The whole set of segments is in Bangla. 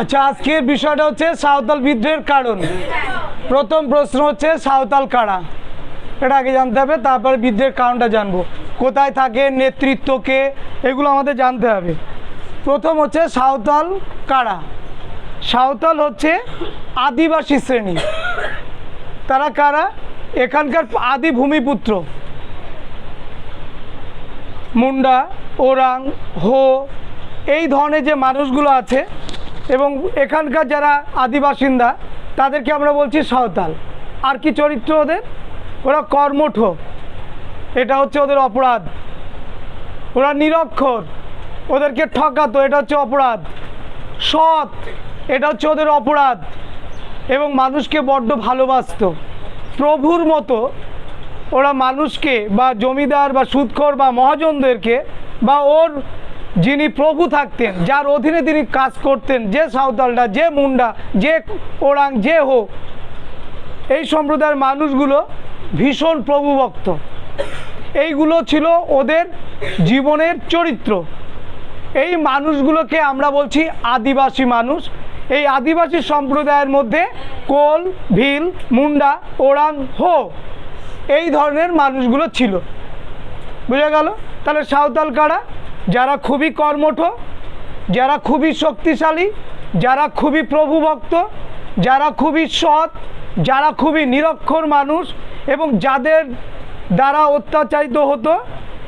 আচ্ছা আজকের বিষয়টা হচ্ছে সাঁওতাল বিদ্রোহের কারণ। প্রথম প্রশ্ন হচ্ছে সাঁওতাল কারা? এটা আগে জানতে হবে, তারপরে বিদ্রোহের কারণটা জানব। কোথায় থাকে নেতৃত্বকে এগুলো আমাদের জানতে হবে। প্রথম হচ্ছে সাঁওতাল কারা? সাঁওতাল হচ্ছে আদিবাসী শ্রেণি। তারা কারা? এখানকার আদি ভূমিপুত্র। মুন্ডা, ওরাং, হো, এই ধরনের যে মানুষগুলো আছে এবং এখানকার যারা আদিবাসিন্দা, তাদেরকে আমরা বলছি সাঁওতাল। আর কি চরিত্র ওদের? ওরা কর্মঠ। এটা হচ্ছে ওদের অপরাধ। ওরা নিরক্ষর। ওদেরকে ঠকাতো, এটা হচ্ছে অপরাধ। সৎ, এটা হচ্ছে ওদের অপরাধ। এবং মানুষকে বড্ড ভালোবাসতো। প্রভুর মতো ওরা মানুষকে বা জমিদার বা সুদখোর বা মহাজনদেরকে বা ওর যিনি প্রভু থাকতেন, যার অধীনে তিনি কাজ করতেন, যে সাঁওতালটা যে মুন্ডা, যে ওরাং, যে হোক এই সম্প্রদায়ের মানুষগুলো ভীষণ প্রভুভক্ত। এইগুলো ছিল ওদের জীবনের চরিত্র। এই মানুষগুলোকে আমরা বলছি আদিবাসী মানুষ। এই আদিবাসী সম্প্রদায়ের মধ্যে কোল, ভিল, মুন্ডা, ওরাং, হো এই ধরনের মানুষগুলো ছিল। বুঝা গেল? তাহলে সাঁওতাল কারা? যারা খুবই কর্মঠ, যারা খুবই শক্তিশালী, যারা খুবই প্রভুভক্ত, যারা খুবই সৎ, যারা খুবই নিরক্ষর মানুষ এবং যাদের দ্বারা অত্যাচারিত হতো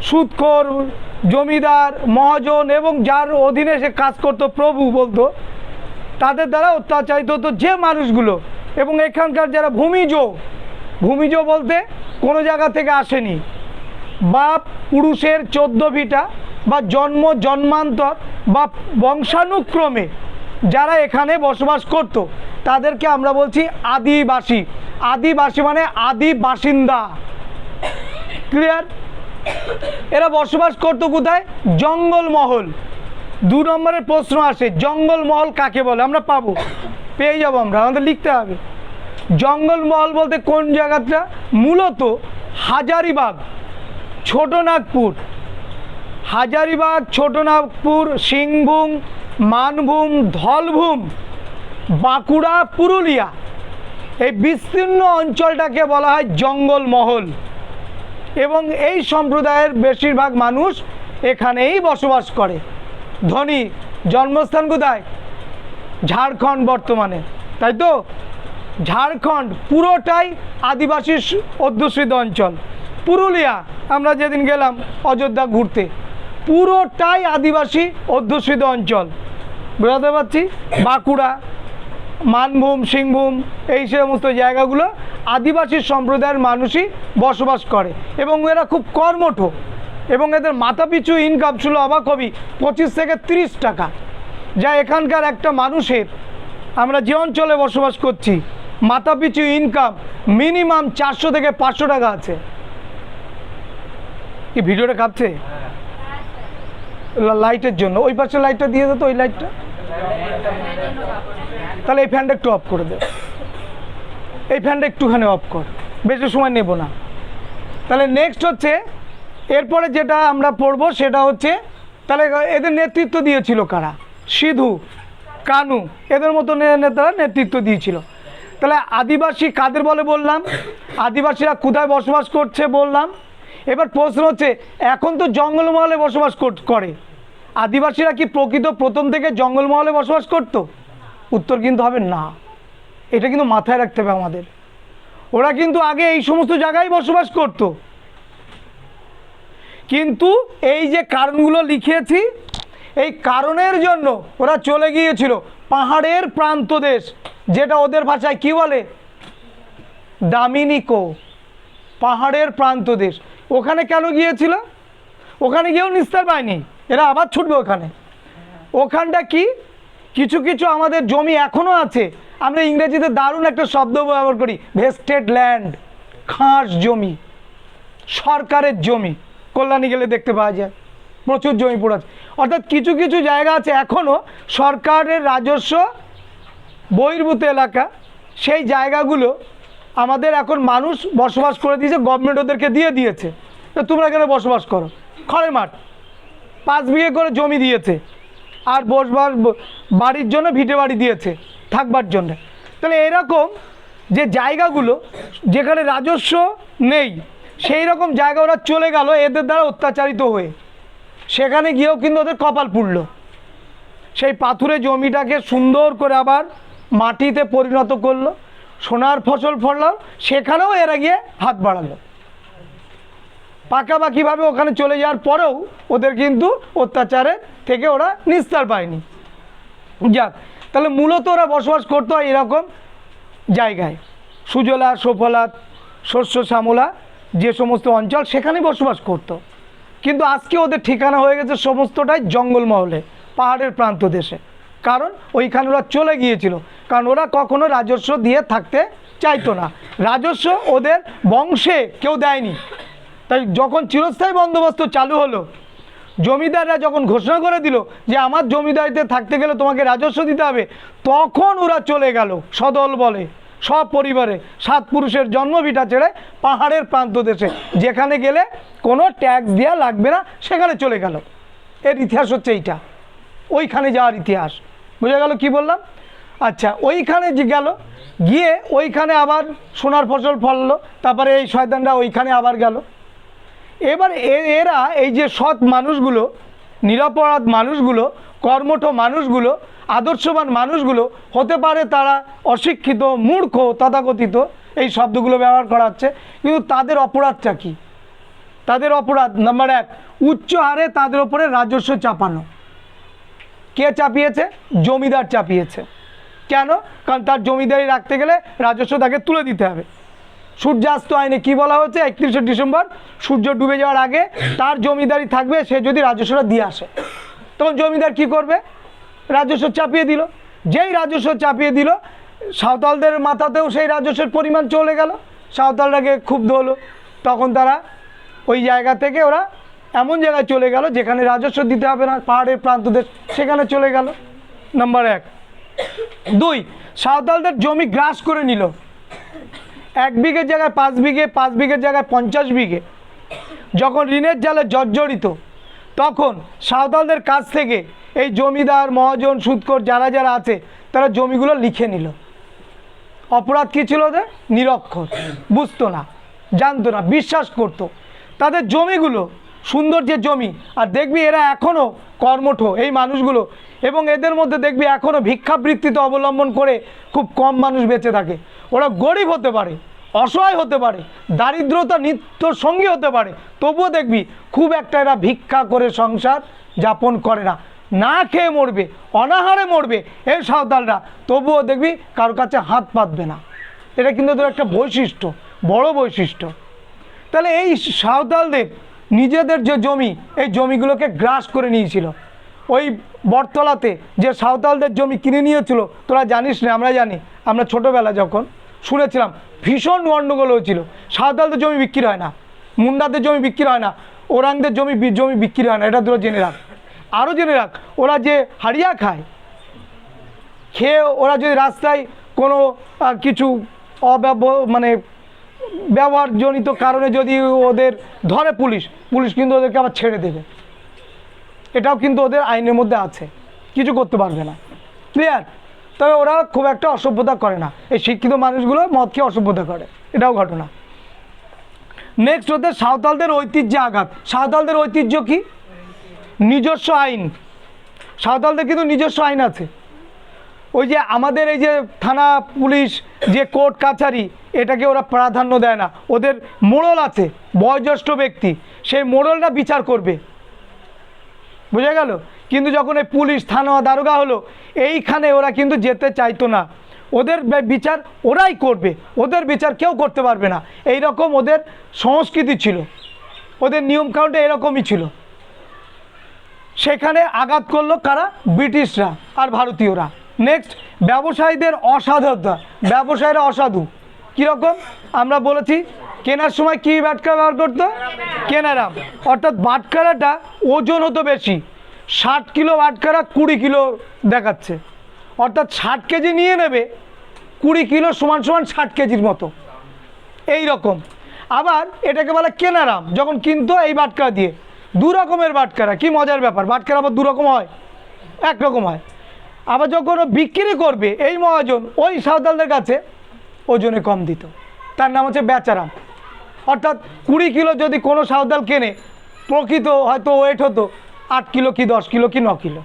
সুদখোর জমিদার, মহাজন এবং যার অধীনে সে কাজ করতো, প্রভু বলতো, তাদের দ্বারা অত্যাচারিত হতো যে মানুষগুলো এবং এখানকার যারা ভূমিজ ভূমিজ বলতে কোনো জায়গা থেকে আসেনি। বা পুরুষের চোদ্দ ভিটা বা জন্ম জন্মান্তর বা বংশানুক্রমে যারা এখানে বসবাস করত, তাদেরকে আমরা বলছি আদিবাসী। আদিবাসী মানে আদি বাসিন্দা। ক্লিয়ার এরা বসবাস করতো কোথায়? জঙ্গলমহল। দু নম্বরের প্রশ্ন আসে, জঙ্গলমহল কাকে বলে? আমরা পাবো। পেয়ে যাব আমরা, আমাদের লিখতে হবে। জঙ্গলমহল বলতে কোন জায়গাটা? মূলত হাজারিবাগ, ছোটনাগপুর। হাজারিবাগ, ছোটনাগপুর, সিংভূম, মানভূম, ধলভূম, বাঁকুড়া, পুরুলিয়া। এই বিস্তীর্ণ অঞ্চলটাকে বলা হয় জঙ্গলমহল এবং এই সম্প্রদায়ের বেশিরভাগ মানুষ এখানেই বসবাস করে। ধনী, জন্মস্থান কোথায়? ঝাড়খণ্ড বর্তমানে। তাই তো? ঝাড়খণ্ড, পুরোটাই আদিবাসী অধ্যুষিত অঞ্চল। পুরুলিয়া, আমরা যেদিন গেলাম অযোধ্যা ঘুরতে, পুরোটাই আদিবাসী অধ্যুষিত অঞ্চল। বোঝাতে পারছি? বাঁকুড়া, মানভূম, সিংভূম, এই সমস্ত জায়গাগুলো আদিবাসী সম্প্রদায়ের মানুষই বসবাস করে এবং এরা খুব কর্মঠ এবং এদের মাথাপিছু ইনকাম ছিল অবাক হবি পঁচিশ থেকে তিরিশ টাকা। যা এখানকার একটা মানুষের আমরা যে অঞ্চলে বসবাস করছি মাথাপিছু ইনকাম মিনিমাম চারশো থেকে পাঁচশো টাকা আছে। কি, ভিডিওটা কাঁপছে? লাইটের জন্য। ওই পাশে লাইটটা দিয়ে দে তো, ওই লাইটটা তাহলে এই ফ্যানটা একটু অফ করে দে। এই ফ্যানটা একটুখানি অফ কর। বেশি সময় নেব না। তাহলে নেক্সট হচ্ছে, এরপরে যেটা আমরা পড়ব সেটা হচ্ছে, তাহলে এদের নেতৃত্ব দিয়েছিল কারা? সিধু, কানু। এদের মতো নেতারা নেতৃত্ব দিয়েছিল। তাহলে আদিবাসী কাদের বলে বললাম? আদিবাসীরা কোথায় বসবাস করছে বললাম। এবার প্রশ্ন হচ্ছে, এখন তো জঙ্গলমহলে বসবাস কর- আদিবাসীরা কি প্রকৃত প্রথম থেকে জঙ্গলমহলে বসবাস করতো? উত্তর কিন্তু হবে না। এটা কিন্তু মাথায় রাখতে হবে আমাদের। ওরা কিন্তু আগে এই সমস্ত জায়গায় বসবাস করতো। কিন্তু এই যে কারণগুলো লিখিয়েছি এই কারণের জন্য ওরা চলে গিয়েছিল পাহাড়ের প্রান্ত দেশ। যেটা ওদের ভাষায় কি বলে? দামিনিকো, পাহাড়ের প্রান্ত দেশ ওখানে কেন গিয়েছিল? ওখানে গিয়েও নিস্তার পায়নি। এরা আবার ছুটবে ওখানে। ওখানটা কি? কিছু কিছু আমাদের জমি এখনও আছে। আমরা ইংরেজিতে দারুণ একটা শব্দ ব্যবহার করি, ভেস্টেড ল্যান্ড, খাস জমি, সরকারের জমি। কল্যাণী গেলে দেখতে পাওয়া যায়, প্রচুর জমি পড়ে আছে। অর্থাৎ কিছু কিছু জায়গা আছে এখনও সরকারের রাজস্ব বহির্ভূত এলাকা, সেই জায়গাগুলো আমাদের এখন মানুষ বসবাস করে দিয়েছে গভর্নমেন্ট ওদেরকে দিয়ে দিয়েছে। তোমরা এখানে বসবাস করো? খড়ের মাঠ, পাঁচ বিঘে করে জমি দিয়েছে। আর বসবার বাড়ির জন্য ভিটে বাড়ি দিয়েছে, থাকবার জন্য। তাহলে এরকম যে জায়গাগুলো, যেখানে রাজস্ব নেই, সেই রকম জায়গা ওরা চলে গেল, এদের দ্বারা অত্যাচারিত হয়ে। সেখানে গিয়েও কিন্তু ওদের কপাল পুড়ল। সেই পাথুরে জমিটাকে সুন্দর করে আবার মাটিতে পরিণত করল, সোনার ফসল ফলল, সেখানেও এরা গিয়ে হাত বাড়ালো। পাকাপাকিভাবে ওখানে চলে যাওয়ার পরেও ওদের কিন্তু অত্যাচারের থেকে ওরা নিস্তার পায়নি। যাক, তাহলে মূলত ওরা বসবাস করতো এরকম জায়গায়। সুজলা, সুফলা, শস্য, শ্যামলা, যে সমস্ত অঞ্চল সেখানে বসবাস করতো। কিন্তু আজকে ওদের ঠিকানা হয়ে গেছে সমস্তটাই জঙ্গলমহলে, পাহাড়ের প্রান্ত দেশে। কারণ ওইখানে ওরা চলে গিয়েছিল। কারণ ওরা কখনো রাজস্ব দিয়ে থাকতে চাইতো না। রাজস্ব ওদের বংশে কেউ দেয়নি। তাই যখন চিরস্থায়ী বন্দোবস্ত চালু হলো, জমিদাররা যখন ঘোষণা করে দিল যে আমার জমিদারিতে থাকতে গেলে তোমাকে রাজস্ব দিতে হবে, তখন ওরা চলে গেল সদল বলে সব পরিবারে সাত পুরুষের জন্মভিটা ছেড়ে পাহাড়ের প্রান্ত দেশে, যেখানে গেলে কোনো ট্যাক্স দেওয়া লাগবে না, সেখানে চলে গেল। এর ইতিহাস হচ্ছে এইটা। ওইখানে যাওয়ার ইতিহাস। বুঝা গেল কি বললাম? আচ্ছা ওইখানে যে গেল, গিয়ে ওইখানে আবার সোনার ফসল ফললো, তারপরে এই শয়তানরা ওইখানে আবার গেল। এবার এরা এই যে সৎ মানুষগুলো, নিরপরাধ মানুষগুলো, কর্মঠ মানুষগুলো, আদর্শবান মানুষগুলো, হতে পারে তারা অশিক্ষিত, মূর্খ, তথাকথিত, এই শব্দগুলো ব্যবহার করা হচ্ছে, কিন্তু তাদের অপরাধটা কী? তাদের অপরাধ নাম্বার এক, উচ্চ হারে তাদের ওপরে রাজস্ব চাপানো। কে চাপিয়েছে? জমিদার চাপিয়েছে। কেন? কারণ তার জমিদারি রাখতে গেলে রাজস্ব তাকে তুলে দিতে হবে। সূর্যাস্ত আইনে কি বলা হয়েছে? একত্রিশে ডিসেম্বর, সূর্য ডুবে যাওয়ার আগে তার জমিদারি থাকবে, সে যদি রাজস্বটা দিয়ে আসে। তখন জমিদার কি করবে? রাজস্ব চাপিয়ে দিল। যেই রাজস্ব চাপিয়ে দিল, সাঁওতালদের মাথাতেও সেই রাজস্বের পরিমাণ চলে গেল। সাঁওতালরাকে ক্ষুব্ধ হলো। তখন তারা ওই জায়গা থেকে ওরা এমন জায়গায় চলে গেল যেখানে রাজস্ব দিতে হবে না, পাহাড়ের প্রান্তদের সেখানে চলে গেল। নাম্বার এক। দুই, সাঁওতালদের জমি গ্রাস করে নিল। এক বিঘের জায়গায় পাঁচ বিঘে, পাঁচ বিঘের জায়গায় পঞ্চাশ বিঘে। যখন ঋণের জালে জর্জরিত, তখন সাঁওতালদের কাছ থেকে এই জমিদার, মহাজন সুদকর যারা যারা আছে, তারা জমিগুলো লিখে নিল। অপরাধ কী ছিল ওদের? নিরক্ষর। বুঝতো না, জানতো না, বিশ্বাস করতো। তাদের জমিগুলো সুন্দর যে জমি, আর দেখবি এরা এখনও কর্মঠ এই মানুষগুলো, এবং এদের মধ্যে দেখবি এখনও ভিক্ষাবৃত্তিতে অবলম্বন করে খুব কম মানুষ বেঁচে থাকে। ওরা গরিব হতে পারে, অসহায় হতে পারে, দারিদ্রতা নিত্য সঙ্গী হতে পারে, তবুও দেখবি খুব একটা এরা ভিক্ষা করে সংসার যাপন করে না। না খেয়ে মরবে, অনাহারে মরবে এই সাঁওতালরা, তবুও দেখবি কারোর কাছে হাত পাতবে না। এটা কিন্তু ওদের একটা বৈশিষ্ট্য, বড় বৈশিষ্ট্য। তাহলে এই সাঁওতালদের নিজেদের যে জমি, এই জমিগুলোকে গ্রাস করে নিয়েছিল। ওই বটতলাতে যে সাঁওতালদের জমি কিনে নিয়েছিল, তোরা জানিস না, আমরা জানি। আমরা ছোটোবেলা যখন শুনেছিলাম, ভীষণ গণ্ডগোল হয়েছিল। সাঁওতালদের জমি বিক্রি হয় না, মুন্ডাদের জমি বিক্রি হয় না, ওরাংদের জমি জমি বিক্রি হয় না, এটা তোরা জেনে রাখ। আরও জেনে রাখ, ওরা যে হারিয়া খায়, খেয়ে ওরা যদি রাস্তায় কোনো কিছু অব্যব মানে ব্যবহারজনিত কারণে যদি ওদের ধরে পুলিশ পুলিশ কিন্তু ওদেরকে আবার ছেড়ে দেবে। এটাও কিন্তু ওদের আইনের মধ্যে আছে। কিছু করতে পারবে না। ক্লিয়ার তবে ওরা খুব একটা অসভ্যতা করে না। এই শিক্ষিত মানুষগুলো মদ খেয়ে অসভ্যতা করে। এটাও ঘটনা। নেক্সট ওদের সাঁওতালদের ঐতিহ্যে আঘাত। সাঁওতালদের ঐতিহ্য কি? নিজস্ব আইন। সাঁওতালদের কিন্তু নিজস্ব আইন আছে। ওই যে আমাদের এই যে থানা পুলিশ যে কোর্ট কাছারি, এটাকে ওরা প্রাধান্য দেয় না। ওদের মোড়ল আছে, বয়োজ্যেষ্ঠ ব্যক্তি, সেই মোড়লটা বিচার করবে। বুঝা গেল? কিন্তু যখন এই পুলিশ থানা দারোগা হলো, এইখানে ওরা কিন্তু যেতে চাইতো না। ওদের বিচার ওরাই করবে, ওদের বিচার কেউ করতে পারবে না। এই রকম ওদের সংস্কৃতি ছিল। ওদের নিয়মকানুনটা এরকমই ছিল। সেখানে আঘাত করল কারা? ব্রিটিশরা আর ভারতীয়রা। নেক্সট ব্যবসায়ীদের অসাধুতা। ব্যবসায়ীরা অসাধু। কীরকম? আমরা বলেছি, কেনার সময় কী বাটকা ব্যবহার করতো? কেনারাম অর্থাৎ বাটকারাটা ওজন হতো বেশি। ষাট কিলো বাটকারা কুড়ি কিলো দেখাচ্ছে। অর্থাৎ ষাট কেজি নিয়ে নেবে, কুড়ি কিলো সমান সমান ষাট কেজির মতো। এই রকম। আবার এটাকে বলে কেনারাম যখন কিনতো এই বাটকা দিয়ে। দু রকমের বাটকারা কি মজার ব্যাপার বাটকারা আবার দু রকম হয়? একরকম হয়। আবার যখন বিক্রি করবে, এই মহাজন ওই সাঁওতালদের কাছে ওজনে কম দিত। তার নাম হচ্ছে বেচারাম। অর্থাৎ কুড়ি কিলো যদি কোনো সাঁওতাল কেনে, প্রকৃত হয়তো ওয়েট হতো আট কিলো কি দশ কিলো কি ন কিলো।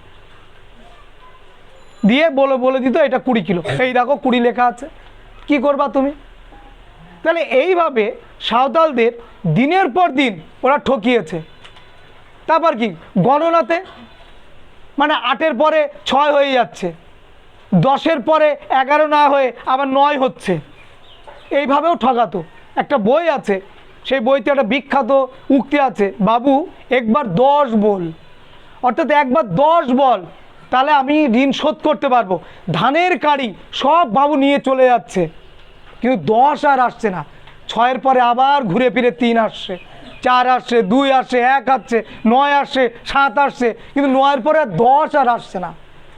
দিয়ে বলে বলে দিত, এটা কুড়ি কিলো। এই দেখো, কুড়ি লেখা আছে। কি করবা তুমি? তাহলে এইভাবে সাঁওতালদের দিনের পর দিন ওরা ঠকিয়েছে। তারপর কি? গণনাতে মানে আটের পরে ছয় হয়ে যাচ্ছে। দশের পরে এগারো না হয়ে আবার নয় হচ্ছে। এইভাবেও ঠকাতো একটা বই আছে, সেই বইতে একটা বিখ্যাত উক্তি আছে, বাবু, একবার দশ বল। অর্থাৎ একবার দশ বল, তাহলে আমি ঋণ শোধ করতে পারব। ধানের কাড়ি সব বাবু নিয়ে চলে যাচ্ছে। কিন্তু দশ আর আসছে না। ছয়ের পরে আবার ঘুরে ফিরে তিন আসছে। চার আসছে, দুই আসছে, এক আসছে, নয় আসছে, সাত আসছে, কিন্তু নয়ের পরে দশ আর আসছে না।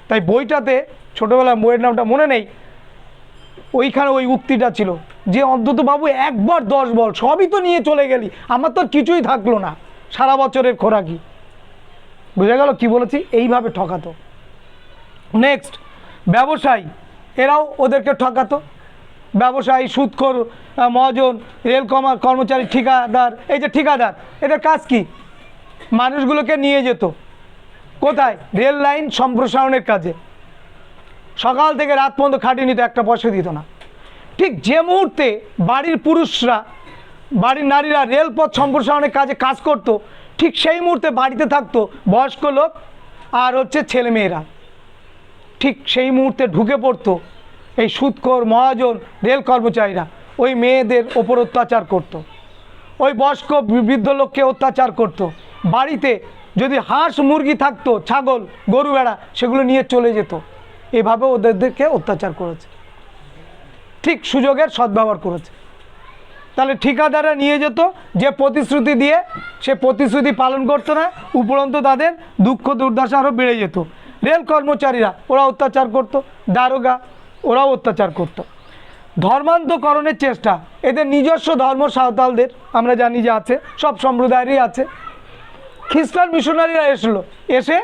তাই বইটাতে ছোটোবেলায় বইয়ের নামটা মনে নেই, ওইখানে ওই উক্তিটা ছিল, যে অন্তত বাবু একবার দশ বল, সবই তো নিয়ে চলে গেলি, আমার তো কিছুই থাকল না, সারা বছরের খোরাকি। বুঝা গেল কি বলেছি? এইভাবে ঠকাতো। নেক্সট ব্যবসায়ী, এরাও ওদেরকে ঠকাতো। ব্যবসায়ী সুদখোর আহ, মহাজন রেল কর্মচারী ঠিকাদার এই যে ঠিকাদার এদের কাজ কি? মানুষগুলোকে নিয়ে যেত। কোথায়? রেল লাইন সম্প্রসারণের কাজে। সকাল থেকে রাত পর্যন্ত খাটিয়ে নিত একটা পয়সা দিত না। ঠিক যে মুহূর্তে বাড়ির পুরুষরা বাড়ির নারীরা রেলপথ সম্প্রসারণের কাজে কাজ করত ঠিক সেই মুহূর্তে বাড়িতে থাকতো বয়স্ক লোক আর হচ্ছে ছেলেমেয়েরা। ঠিক সেই মুহূর্তে ঢুকে পড়তো এই সুদখোর মহাজন রেল কর্মচারীরা ওই মেয়েদের ওপর অত্যাচার করত। ওই বয়স্ক বৃদ্ধ লোককে অত্যাচার করত। বাড়িতে যদি হাঁস মুরগি থাকতো, ছাগল, গরু, ভেড়া, সেগুলো নিয়ে চলে যেত এভাবে ওদেরকে অত্যাচার করেছে ঠিক সুযোগের সদ্ব্যবহার করেছে তাহলে ঠিকাদাররা নিয়ে যেত, যে প্রতিশ্রুতি দিয়ে সে প্রতিশ্রুতি পালন করতো না, উপরন্ত তাদের দুঃখ দুর্দশা আরও বেড়ে যেত রেল কর্মচারীরা ওরা অত্যাচার করত, দারোগা ওরাও অত্যাচার করত। ধর্মান্তকরণের চেষ্টা, এদের নিজস্ব ধর্ম সাঁওতালদের, আমরা জানি যে আছে, সব সম্প্রদায়েরই আছে। খ্রিস্টান মিশনারিরা এসলো, এসে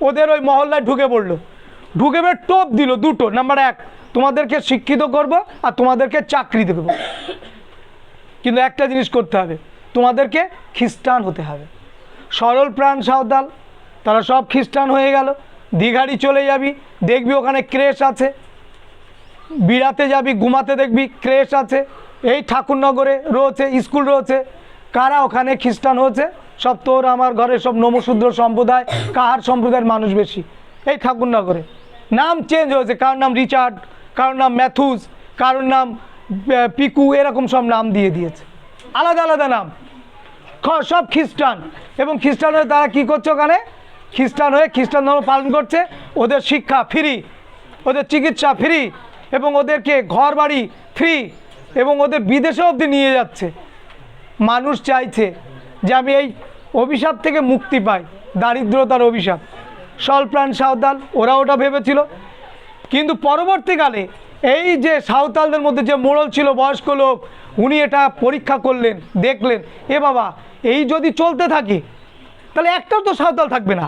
ওদের ওই মহল্লায় ঢুকে পড়ল। ঢুকে পড়ে টোপ দিল দুটো, নাম্বার এক, তোমাদেরকে শিক্ষিত করব আর তোমাদেরকে চাকরি দেবো। কিন্তু একটা জিনিস করতে হবে, তোমাদেরকে খ্রিস্টান হতে হবে। সরল প্রাণ সাঁওতাল, তারা সব খ্রিস্টান হয়ে গেল দীঘাড়ি চলে যাবি, দেখবি ওখানে ক্রেশ আছে। বিড়াতে যাবি, ঘুমাতে দেখবি, ক্রেশ আছে, এই ঠাকুরনগরে রয়েছে, স্কুল রয়েছে। কারা ওখানে খ্রিস্টান হয়েছে? সব তোর আমার ঘরে সব নমশূদ্র সম্প্রদায় কাহার সম্প্রদায়ের মানুষ বেশি? এই ঠাকুরনগরে। নাম চেঞ্জ হয়েছে কারোর নাম রিচার্ড কারোর নাম ম্যাথুস কারোর নাম পিকু, এরকম সব নাম দিয়ে দিয়েছে। আলাদা আলাদা নাম। সব খ্রিস্টান। এবং খ্রিস্টান হয়ে তারা কী করছে ওখানে? খ্রিস্টান হয়ে খ্রিস্টান ধর্ম পালন করছে। ওদের শিক্ষা ফ্রি। ওদের চিকিৎসা ফ্রি। এবং ওদেরকে ঘর বাড়ি ফ্রি এবং ওদের বিদেশে অবধি নিয়ে যাচ্ছে। মানুষ চাইছে যে আমি এই অভিশাপ থেকে মুক্তি পাই, দারিদ্রতার অভিশাপ। সলপ্রাণ সাঁওতাল, ওরা ওটা ভেবেছিল। কিন্তু পরবর্তীকালে এই যে সাঁওতালদের মধ্যে যে মোড়ল ছিল, বয়স্ক লোক, উনি এটা পরীক্ষা করলেন, দেখলেন, এ বাবা, এই যদি চলতে থাকে, তাহলে একটাও তো সাঁওতাল থাকবে না।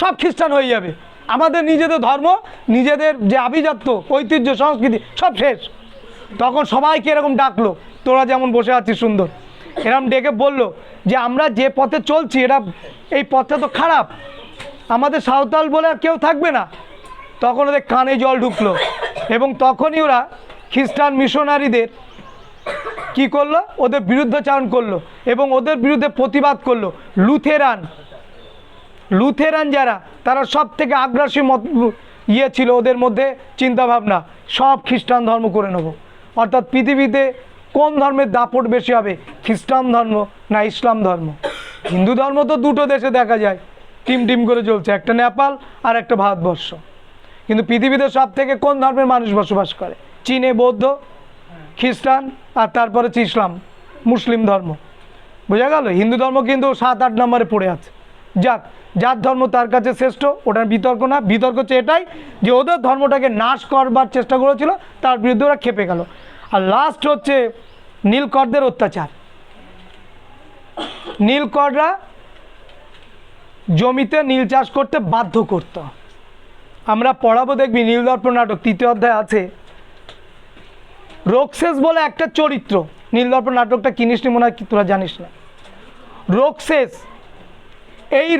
সব খ্রিস্টান হয়ে যাবে। আমাদের নিজেদের ধর্ম, নিজেদের যে আভিজাত্য, ঐতিহ্য, সংস্কৃতি, সব শেষ। তখন সবাইকে এরকম ডাকলো, তোরা যেমন বসে আছিস সুন্দর। এরকম ডেকে বলল যে, আমরা যে পথে চলছি এটা এই পথটা তো খারাপ। আমাদের সাঁওতাল বলে আর কেউ থাকবে না। তখন ওদের কানে জল ঢুকলো এবং তখনই ওরা খ্রিস্টান মিশনারিদের কি করল? ওদের বিরুদ্ধাচারণ করল এবং ওদের বিরুদ্ধে প্রতিবাদ করল। লুথেরান লুথেরান যারা, তারা সব থেকে আগ্রাসী মত ইয়ে ছিল ওদের মধ্যে চিন্তাভাবনা, সব খ্রিস্টান ধর্ম করে নেব। অর্থাৎ পৃথিবীতে কোন ধর্মের দাপট বেশি হবে, খ্রিস্টান ধর্ম না ইসলাম ধর্ম? হিন্দু ধর্ম তো দুটো দেশে দেখা যায়, টিম টিম করে চলছে, একটা নেপাল আর একটা ভারতবর্ষ। কিন্তু পৃথিবীতে সব থেকে কোন ধর্মের মানুষ বসবাস করে? চীনে বৌদ্ধ, খ্রিস্টান আর তারপরে হচ্ছে ইসলাম, মুসলিম ধর্ম। বোঝা গেল? হিন্দু ধর্ম কিন্তু সাত আট নম্বরে পড়ে আছে। যাক যার ধর্ম তার কাছে শ্রেষ্ঠ, ওটার বিতর্ক না। বিতর্ক হচ্ছে এটাই যে ওদের ধর্মটাকে নাশ করবার চেষ্টা করেছিল, তার বিরুদ্ধে ওরা খেপে গেল। আর লাস্ট হচ্ছে নীলকরদের অত্যাচার। নীলকররা জমিতে নীল চাষ করতে বাধ্য করত। আমরা পড়াবো দেখবি নীলদর্পণ নাটক, তৃতীয় অধ্যায় আছে। রোকসেস বলে একটা চরিত্র। নীলদর্পণ নাটকটা কিনিস নি মনে হয় তোরা জানিস না। রোকসেস এই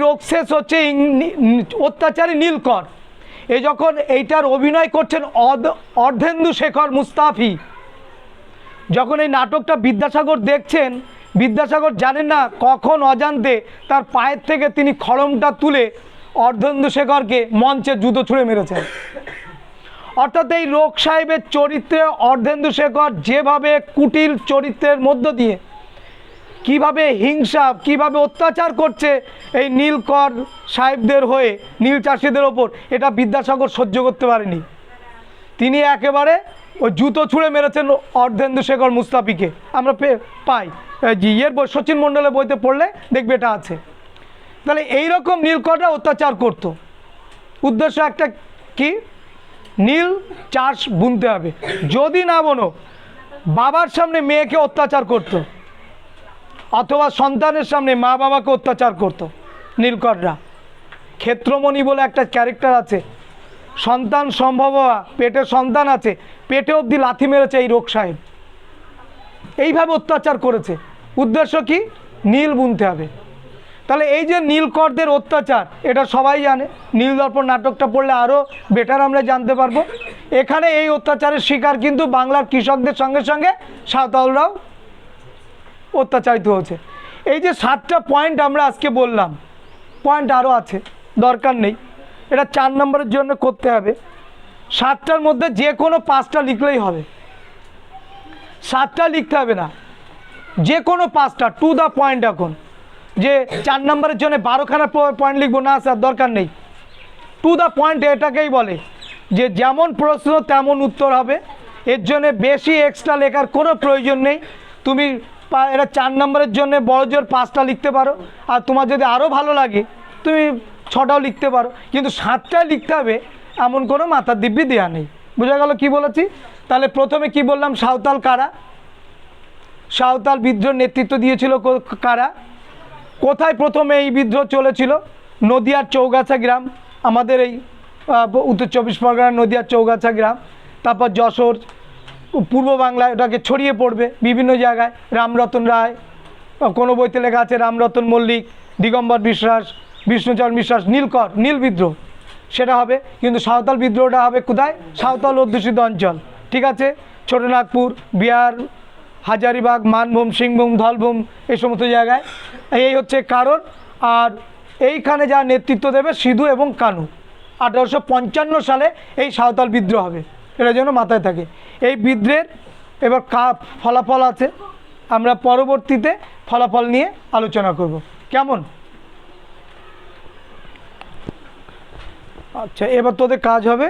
হচ্ছে ইং- নি- নি- অত্যাচারী নীলকর। এ যখন এইটার অভিনয় করছেন অর্ধেন্দু শেখর মুস্তাফি, যখন এই নাটকটা বিদ্যাসাগর দেখছেন, বিদ্যাসাগর জানেন না কখন অজান্তে তার পায়ের থেকে তিনি খড়মটা তুলে অর্ধেন্দু শেখরকে মঞ্চে জুতো ছুঁড়ে মেরেছেন। অর্থাৎ এই লোক সাহেবের চরিত্রে অর্ধেন্দু শেখর যেভাবে কুটিল চরিত্রের মধ্য দিয়ে কীভাবে হিংসা, কীভাবে অত্যাচার করছে এই নীলকর সাহেবদের হয়ে, নীল চাষিদের ওপর, এটা বিদ্যাসাগর সহ্য করতে পারেনি। তিনি একেবারে ওই জুতো ছুঁড়ে মেরেছেন অর্ধেন্দু শেখর মুস্তাফিকে। আমরা পাই। এই ইয়ের বই, সচিন মণ্ডলের বইতে পড়লে দেখবে এটা আছে। তাহলে এইরকম নীলকররা অত্যাচার করত। উদ্দেশ্য একটা কি? নীল চাষ বুনতে হবে। যদি না বনো, বাবার সামনে মেয়েকে অত্যাচার করতো। অথবা সন্তানের সামনে মা বাবাকে অত্যাচার করত, নীলকররা। ক্ষেত্রমণি বলে একটা ক্যারেক্টার আছে। সন্তান সম্ভব হওয়া, পেটে সন্তান আছে, পেটে অবধি লাথি মেরেছে এই রোগ সাহেব। এইভাবে অত্যাচার করেছে। উদ্দেশ্য কি? নীল বুনতে হবে। তাহলে এই যে নীলকরদের অত্যাচার, এটা সবাই জানে। নীলদর্পণ নাটকটা পড়লে আরও বেটার আমরা জানতে পারব। এখানে এই অত্যাচারের শিকার কিন্তু বাংলার কৃষকদের সঙ্গে সঙ্গে সাঁওতালরাও অত্যাচারিত হয়েছে। এই যে সাতটা পয়েন্ট আমরা আজকে বললাম পয়েন্ট আরও আছে, দরকার নেই। এটা চার নম্বরের জন্য করতে হবে। সাতটার মধ্যে যে কোনো পাঁচটা লিখলেই হবে। সাতটা লিখতে হবে না। যে কোনো পাঁচটা টু দ্য পয়েন্ট এখন। যে চার নম্বরের জন্য বারোখানা পয়েন্ট লিখব, না, স্যার, দরকার নেই। টু দ্য পয়েন্ট এটাকেই বলে যে যেমন প্রশ্ন তেমন উত্তর হবে। এর জন্যে বেশি এক্সট্রা লেখার কোনো প্রয়োজন নেই। তুমি এটা চার নম্বরের জন্য বড় জোর পাঁচটা লিখতে পারো। আর তোমার যদি আরও ভালো লাগে, তুমি ছটাও লিখতে পারো। কিন্তু সাতটায় লিখতে হবে, এমন কোনো মাথার দিব্যি দেওয়া নেই। বোঝা গেল কি বলেছি? তাহলে প্রথমে কি বললাম, সাঁওতাল কারা? সাঁওতাল বিদ্রোহ নেতৃত্ব দিয়েছিল কারা? কোথায় প্রথমে এই বিদ্রোহ চলেছিল? নদিয়ার চৌগাছা গ্রাম, আমাদের এই উত্তর চব্বিশ পরগনার নদিয়ার চৌগাছা গ্রাম, তারপর যশোর পূর্ব বাংলায় ওটাকে ছড়িয়ে পড়বে বিভিন্ন জায়গায়। রামরতন রায় কোনো বইতে লেখা আছে রামরতন মল্লিক, দিগম্বর বিশ্বাস, বিষ্ণুচরণ বিশ্বাস, নীলকর, নীল বিদ্রোহ। সেটা হবে, কিন্তু সাঁওতাল বিদ্রোহটা হবে কোথায়? সাঁওতাল অধ্যুষিত অঞ্চল। ঠিক আছে? ছোটনাগপুর বিহার, হাজারিবাগ, মানভূম, সিংভূম, ধলভূম, এই সমস্ত জায়গায়। এই হচ্ছে কারণ। আর এইখানে যা নেতৃত্ব দেবে সিধু এবং কানু। আঠারোশো পঞ্চান্ন সালে এই সাঁওতাল বিদ্রোহ হবে। এটা যেন মাথায় থাকে। এই বিদ্রের এবার কা ফলাফল আছে, আমরা পরবর্তীতে ফলাফল নিয়ে আলোচনা করব। কেমন? আচ্ছা এবার তোদের কাজ হবে